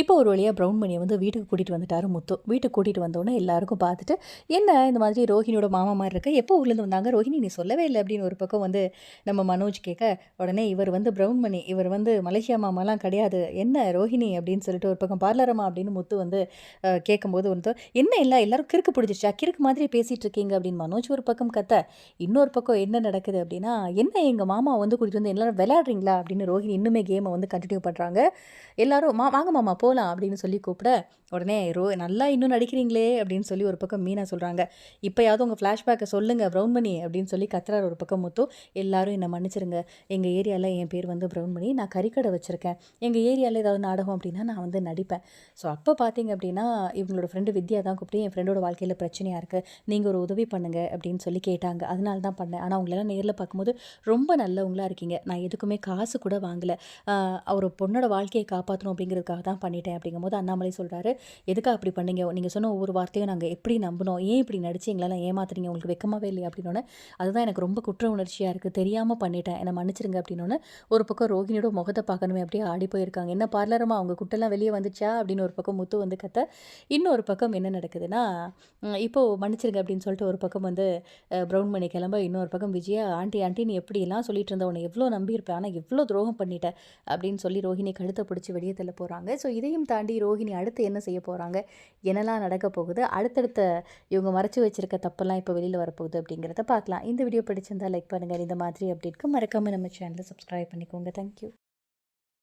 இப்போ ஒரு வழியாக ப்ரௌன் மணியை வந்து வீட்டுக்கு கூட்டிகிட்டு வந்துட்டாரு முத்து. வீட்டுக்கு கூட்டிகிட்டு வந்தோடனே எல்லாருக்கும் பார்த்துட்டு என்ன இந்த மாதிரி ரோஹினியோட மாமா மாதிரி இருக்க? எப்போ ஊர்லேருந்து வந்தாங்க? ரோஹினி நீ சொல்லவே இல்லை. அப்படின்னு ஒரு பக்கம் வந்து நம்ம மனோஜ் கேட்க உடனே இவர் வந்து ப்ரௌன் மணி இவர் வந்து மலேசியா மாமாலாம் கிடையாது. என்ன ரோஹிணி அப்படின்னு சொல்லிட்டு ஒரு பக்கம் பார்லரமா அப்படின்னு முத்து வந்து கேட்கும்போது வந்து என்ன இல்லை எல்லாரும் கிறுக்கு பிடிச்சிருச்சா? கிறுக்கு மாதிரி பேசிகிட்டு இருக்கீங்க. அப்படின்னு மனோஜ் ஒரு பக்கம் கத்த இன்னொரு பக்கம் என்ன நடக்குது அப்படின்னா என்ன எங்கள் மாமா வந்து கூட்டிகிட்டு வந்து எல்லாரும் விளையாடுறீங்களா? அப்படின்னு ரோஹிணி இன்னுமே கேமை வந்து கண்டினியூ பண்ணுறாங்க எல்லாரும் மா வாங்க மாமா போகலாம் அப்படின்னு சொல்லி கூப்பிட உடனே ரோ நல்லா இன்னும் நடிக்கிறீங்களே அப்படின்னு சொல்லி ஒரு பக்கம் மீனா சொல்கிறாங்க இப்போயாவது உங்கள் ஃப்ளாஷ்பேக்கை சொல்லுங்கள் ப்ரௌன் மணி அப்படின்னு சொல்லி கத்துறாரு ஒரு பக்கம் முத்து. எல்லாரும் என்னை மன்னிச்சிருங்க. எங்கள் ஏரியாவில் என் பேர் வந்து ப்ரௌன் மணி நான் கறிக்கடை வச்சுருக்கேன். எங்கள் ஏரியாவில் ஏதாவது நாடகம் அப்படின்னா நான் வந்து நடிப்பேன். ஸோ அப்போ பார்த்தீங்க அப்படின்னா இவங்களோட ஃப்ரெண்டு வித்யா தான் கூப்பிட்டு என் ஃப்ரெண்டோட வாழ்க்கையில் பிரச்சனையாக இருக்குது நீங்கள் ஒரு உதவி பண்ணுங்க அப்படின்னு சொல்லி கேட்டாங்க. அதனால தான் பண்ணேன். ஆனால் உங்களெல்லாம் நேரில் பார்க்கும்போது ரொம்ப நல்லவங்களாக இருக்கீங்க. நான் எதுக்குமே காசு கூட வாங்கலை. ஒரு பொண்ணோட வாழ்க்கையை காப்பாற்றணும் அப்படிங்கிறதுக்காக தான் பண்ணிட்டேன் அப்படிங்கும்போது அண்ணாமலை சொல்கிறாரு எதுக்காக அப்படி பண்ணீங்க? நீங்கள் சொன்ன ஒவ்வொரு வார்த்தையும் நாங்கள் எப்படி நம்பினோம்? ஏன் இப்படி நடிச்சு எங்களெல்லாம் ஏமாத்துறீங்க? உங்களுக்கு வெக்கமாவே இல்லையா? அப்படின்னோடனே அதுதான் எனக்கு ரொம்ப குற்ற உணர்ச்சியாக இருக்குது தெரியாமல் பண்ணிட்டேன். என்னை மன்னிச்சிருங்க அப்படின்னோடனே ஒரு பக்கம் ரோகிணியோட முகத்தை பார்க்கணுமே அப்படியே ஆடி போயிருக்காங்க. என்ன பார்லரமா அவங்க குட்டெல்லாம் வெளியே வந்துச்சா? அப்படின்னு ஒரு பக்கம் முத்து வந்து கத்த இன்னொரு பக்கம் என்ன நடக்குதுன்னா இப்போது இப்போ மன்னிச்சிருங்க அப்படின்னு சொல்லிட்டு ஒரு பக்கம் வந்து ப்ரௌன் மணி கிளம்ப இன்னொரு பக்கம் விஜயா ஆண்டி ஆண்டி நீ எப்படியெல்லாம் சொல்லிட்டு இருந்த? உன்னை எவ்வளோ நம்பியிருப்பேன். ஆனால் எவ்வளோ துரோகம் பண்ணிட்ட? அப்படின்னு சொல்லி ரோஹிணி கழுத்தை பிடிச்சி வெளியே தள்ள போகிறாங்க ஸோ இதையும் தாண்டி ரோஹிணி அடுத்து என்ன செய்ய போகிறாங்க என்னெல்லாம் நடக்க போகுது? அடுத்தடுத்த இவங்க மறைச்சி வச்சுருக்க தப்பெல்லாம் இப்போ வெளியில் வரப்போகுது அப்படிங்கிறத பார்க்கலாம். இந்த வீடியோ பிடிச்சிருந்தா லைக் பண்ணுங்கள் இந்த மாதிரி அப்டேட்க்கு மறக்காமல் நம்ம சேனலை சப்ஸ்கிரைப் பண்ணிக்கோங்க. தேங்க்யூ